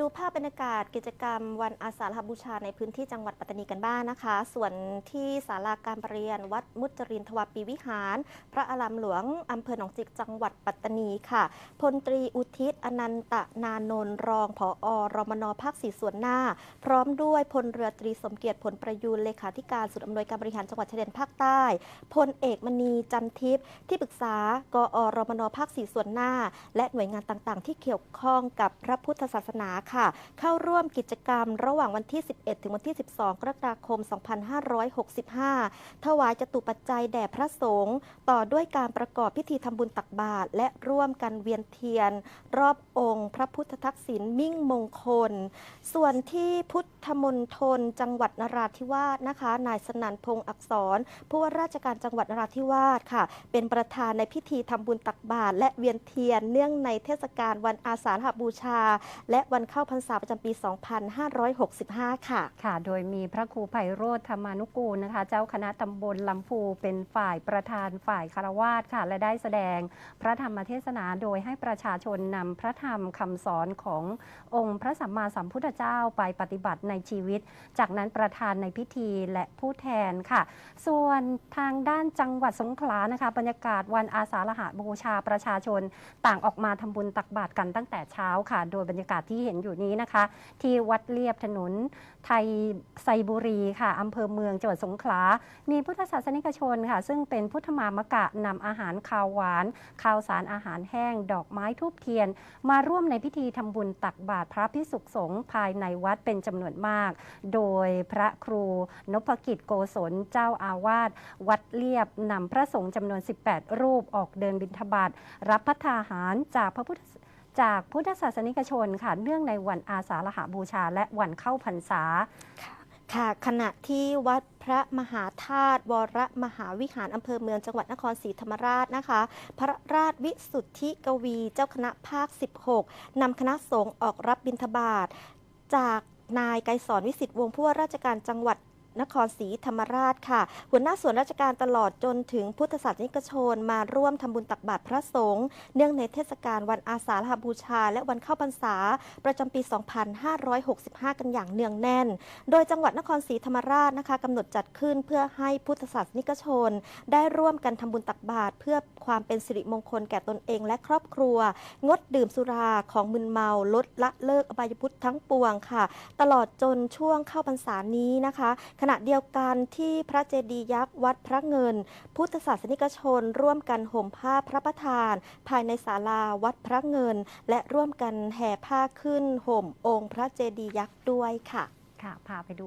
ดูภาพบรรยากาศกิจกรรมวันอาสาฬหบูชาในพื้นที่จังหวัดปัตตานีกันบ้างนะคะ ส่วนที่ศาลาการประเรียน วัดมุจรินทวาปีวิหาร พระอารามหลวงอำเภอหนองจิกจังหวัดปัตตานีค่ะ พลตรีอุทิศอนันตนานนท์รองผอรมนภาคสี่ส่วนหน้า พร้อมด้วยพลเรือตรีสมเกียรติผลประยูนเลขาธิการศูนย์อำนวยการบริหารจังหวัดชายแดนภาคใต้พลเอกมณีจันทิพย์ที่ปรึกษากอรมนภาคสี่ส่วนหน้า และหน่วยงานต่างๆ ที่เกี่ยวข้องกับพระพุทธศาสนาค่ะ เข้าร่วมกิจกรรมระหว่างวันที่ 11 ถึงวันที่ 12 กรกฎาคม 2565 ถวายจตุปัจจัยแด่พระสงฆ์ต่อด้วยการประกอบพิธีทำบุญตักบาตรและร่วมกันเวียนเทียน รอบองค์ พระพุทธทักษิณมิ่งมงคล ส่วนที่พุทธมณฑลจังหวัดนราธิวาสนะคะ นายสนันพงษ์อักษร ผู้ว่าราชการจังหวัดนราธิวาสค่ะ เป็นประธานในพิธีทำบุญตักบาตรและเวียนเทียนเนื่องในเทศกาลวันอาสาฬหบูชา และวันเข้าพรรษาประจำปี 2565 ค่ะ ค่ะ โดยมีพระครูไพโรธธรรมานุกูลนะคะ เจ้าคณะตำบลลำพูเป็นฝ่ายประธานฝ่ายคารวาสค่ะ และได้แสดงพระธรรมเทศนาโดยให้ประชาชนนำพระธรรมคำสอนขององค์พระสัมมาสัมพุทธเจ้าไปปฏิบัติในชีวิต จากนั้นประธานในพิธีและผู้แทนค่ะ ส่วนทางด้านจังหวัดสงขลานะคะ บรรยากาศวันอาสาฬหบูชาประชาชน ต่างออกมาทำบุญตักบาตรกันตั้งแต่เช้าค่ะ โดยบรรยากาศที่เห็นอยู่นี้นะคะ ที่วัดเลียบถนนไทยไซบุรีค่ะอำเภอเมืองจังหวัดสงขลา มีพุทธศาสนิกชนค่ะ ซึ่งเป็นพุทธมามกะนำอาหารคาวหวานข้าวสารอาหารแห้ง ดอกไม้ทูบเทียน มาร่วมในพิธีทำบุญตักบาตรพระพิสุขสงฆ์ภายในวัดเป็นจำนวนมาก โดยพระครูนพกิจโกศลเจ้าอาวาสวัดเลียบนำพระสงฆ์จำนวน 18 รูปออกเดินบิณฑบาตรับพัฒาหารจากพระพุทธ จากพุทธศาสนิกชนค่ะเนื่องในวันอาสาฬหบูชา และวันเข้าพรรษาค่ะขณะที่วัดพระมหาธาตุวรมหาวิหารอำเภอเมืองจังหวัดนครศรีธรรมราชนะคะ พระราชวิสุทธิกวีเจ้าคณะภาค 16 นำคณะสงฆ์ออกรับบิณฑบาตจากนายไกรสอนวิสิตวงศ์ผู้ว่าราชการจังหวัด นครศรีธรรมราชค่ะ หัวหน้าส่วนราชการตลอดจนถึงพุทธศาสนิกชนมาร่วมทำบุญตักบาตรพระสงฆ์เนื่องในเทศกาลวันอาสาฬหบูชา และวันเข้าพรรษา ประจำปี 2565 กันอย่างเนืองแน่น โดยจังหวัดนครศรีธรรมราชนะคะกำหนดจัดขึ้นเพื่อให้พุทธศาสนิกชน ได้ร่วมกันทำบุญตักบาตรเพื่อความเป็นสิริมงคลแก่ตนเองและครอบครัว งดดื่มสุราของมึนเมาลดละเลิกอบายพุทธทั้งปวงค่ะ ตลอดจนช่วงเข้าพรรษานี้นะคะณะเดียวกันที่พระเจดีย์ยักษ์วัดพระเงิน พุทธศาสนิกชน ร่วมกันห่มผ้าพระประธาน ภายในศาลาวัดพระเงิน และร่วมกันแห่ผ้าขึ้นห่มองค์พระเจดีย์ยักษ์ด้วยค่ะ ค่ะ พาไปดู